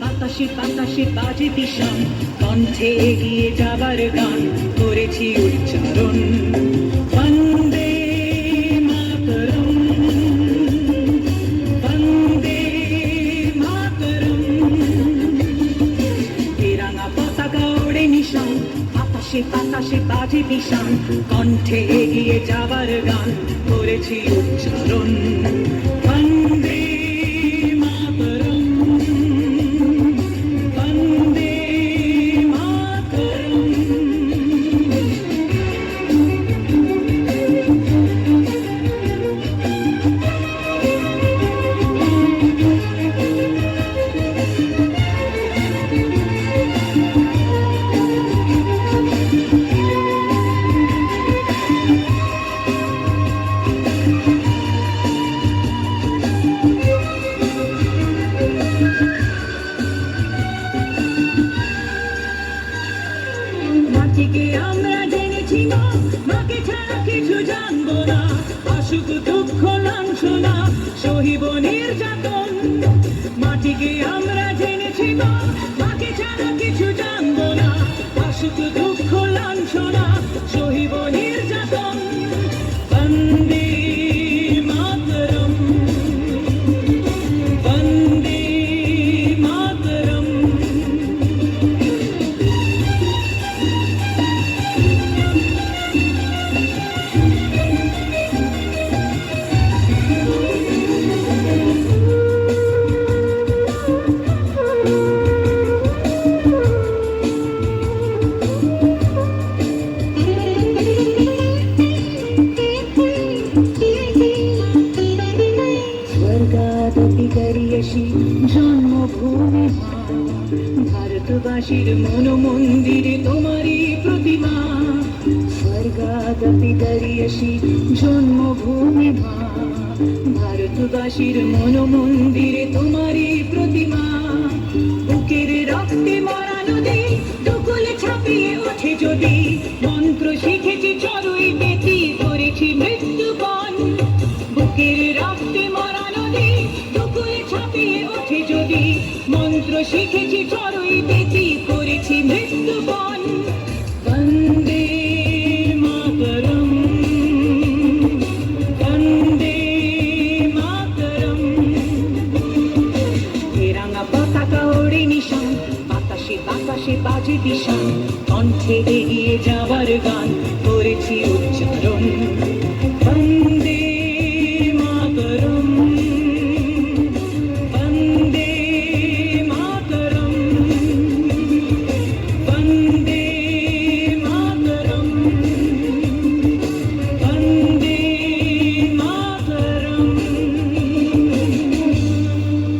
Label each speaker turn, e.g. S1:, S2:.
S1: বাতাসে বাতাসে বাজে বিষম কণ্ঠে এগিয়ে যাবার গান করেছি উচ্চারণ। বাতাসে বাজে বিষান কণ্ঠে এগিয়ে যাবার গান করেছি উচ্চারণ। জন্মভূমি। ভারতবাসীর মন মন্দিরে তোমারই প্রতিমা। স্বর্গাদপি করিয়সি জন্মভূমি। ভারতবাসীর মন মন্দিরে তোমারই প্রতিমা। বুকের রক্তে মরা নদী দুকুলে ছাপিয়ে ওঠে যদি। মন্ত্র শিখেছি চড়ুই বেতি করেছি মৃত্যুবন। বুকের রক্তে মরা করেছি মৃত্যুবন বন্দে মাতরম বন্দে মাতরম ওড়ে নিশান বাতাসে বাতাসে বাজে দিশান কণ্ঠে এগিয়ে যাবার গান করেছি উচ্চারণ